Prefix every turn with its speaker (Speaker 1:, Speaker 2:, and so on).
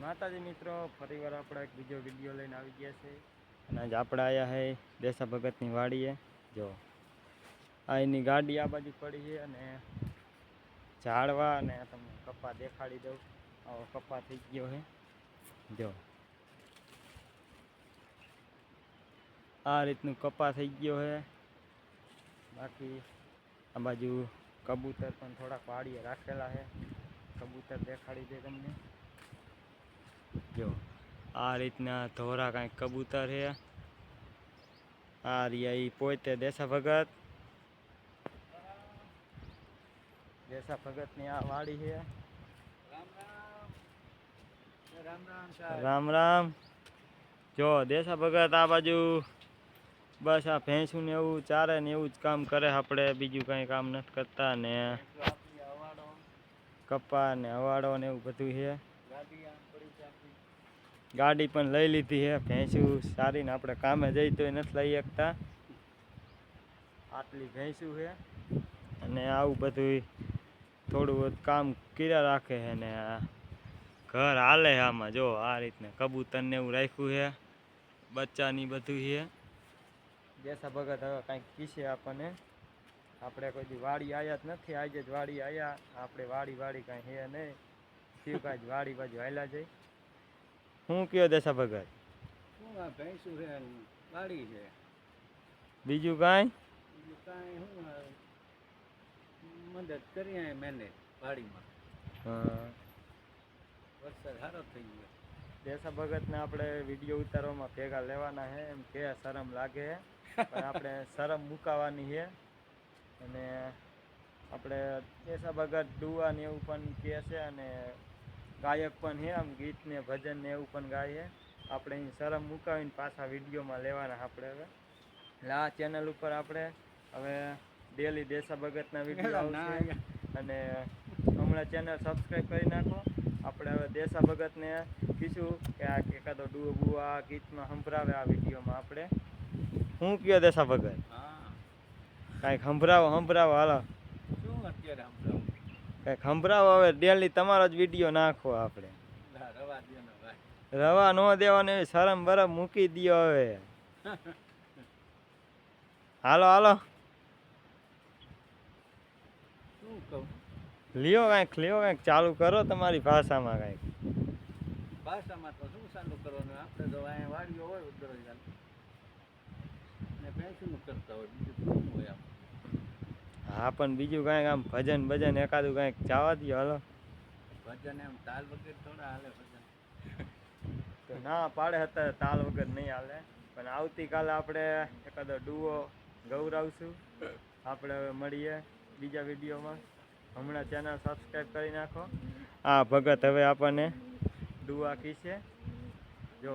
Speaker 1: માતાજી મિત્રો, ફરીવાર આપણે એક બીજો વીડિયો લઈને આવી ગયા છે. અને આજ આપણે આવ્યા છે દેસા ભગતની વાડીએ. જો આ એની ગાડી આ બાજુ પડી છે અને ઝાડવા અને તમને કપા દેખાડી દઉં. આવો કપા થઈ ગયો છે જો, આ રીતનું કપા થઈ ગયો છે બાકી આ બાજુ કબૂતર પણ થોડાક વાડીએ રાખેલા છે કબૂતર દેખાડી દે તમને. જો, આ રીતના ધોરા કાંઈક કબૂતર છે. આ રહ્યા ઈ પોતે દેશા ભગત. દેશા ભગતની આ વાડી છે. રામ રામ. જો દેશા ભગત આ બાજુ બસ આ ભેંસું ને એવું ચારે ને એવું જ કામ કરે આપણે, બીજું કાંઈ કામ નથી કરતા ને. કપા ને હવાડો ને એવું બધું છે. ગાડી પણ લઈ લીધી છે ભેંસું સારી ને આપણે કામે જઈ તો નથી લઈ શકતા. આટલી ભેંસું છે અને આવું બધું થોડું કામ કર્યા રાખે છે ને આ ઘર હાલે આમાં. જો, આ રીતને કબૂતરને એવું રાખ્યું છે બચ્ચાની બધું છે જેસા ભગત હવે કાંઈક કીશે આપણને. આપણે કોઈ વાડી આવ્યા જ નથી, આજે જ વાડી આવ્યા આપણે વાડી વાડી કાંઈ હે નહીં. કાંઈ વાડી બાજુ હાલ્યા છે. શું કયો દશા ભગત?
Speaker 2: શું આ ભેંસું છે વાડી છે.
Speaker 1: બીજું કાંઈ?
Speaker 2: બીજું કાંઈ શું મદદ મદદ કરીએ મેને વાડીમાં.
Speaker 1: હા.
Speaker 2: વરસાદ સારો થઈ ગયો.
Speaker 1: દેસા ભગતને આપણે વીડિયો ઉતારવામાં ભેગા લેવાના છે એમ કે શરમ લાગે છે પણ આપણે શરમ મુકાવાની છે અને આપણે દેસા ભગત ડુવા ને એવું પણ કહે છે અને ગાયક પણ છે આમ ગીત ને ભજન ને એવું પણ ગાય છે આપણે અહીં શરમ મુકાવીને પાછા વિડીયોમાં લેવાના આપણે હવે. એટલે આ ચેનલ ઉપર આપણે હવે ડેલી દેશા ભગતના વીડિયો આવશે. અને હમણાં ચેનલ સબસ્ક્રાઈબ કરી નાખો. આપણે હવે દેશા ભગતને કીધું કે આ એકાદો ડુઓ બુઓ આ ગીતમાં સંભળાવે આ વિડીયોમાં આપણે. હું કયો દેશા ભગત?
Speaker 2: હા.
Speaker 1: કાંઈક સંભળાવો સંભળાવો હાલો.
Speaker 2: શું અત્યારે
Speaker 1: કાંઈક સંભળાવો હવે ડેલી તમારો જ વીડિયો નાખો આપણે.
Speaker 2: રવા ને
Speaker 1: ન દેવાનો એવી શરમ બરમ મૂકી દો હવે. હાલો હાલો. લ્યો કાંઈક લ્યો કાંઈક ચાલુ કરો તમારી ભાષામાં કાંઈક.
Speaker 2: ભાષામાં તો શું ચાલુ કરવાનું? આપણે તો અહીંયા વાડીઓ હોય ઉતરો ને ભેંસુનું કરતા હોય બીજું શું હોય આમ?
Speaker 1: હા પણ બીજું કાંઈક આમ ભજન ભજન એકાદું કાંઈક જવા દ્યો હાલો.
Speaker 2: ભજન એમ તાલ વગર થોડા હાલે ભજન.
Speaker 1: તો ના પાડે હતા તાલ વગર નહીં હાલે. પણ આવતીકાલે આપણે એકાદો ડુઓ ગૌરાવશું. આપણે હવે મળીએ બીજા વિડીયોમાં. હમણાં ચેનલ સબસ્ક્રાઈબ કરી નાખો. આ ભગત હવે આપણને ડુઆ કીશે જો.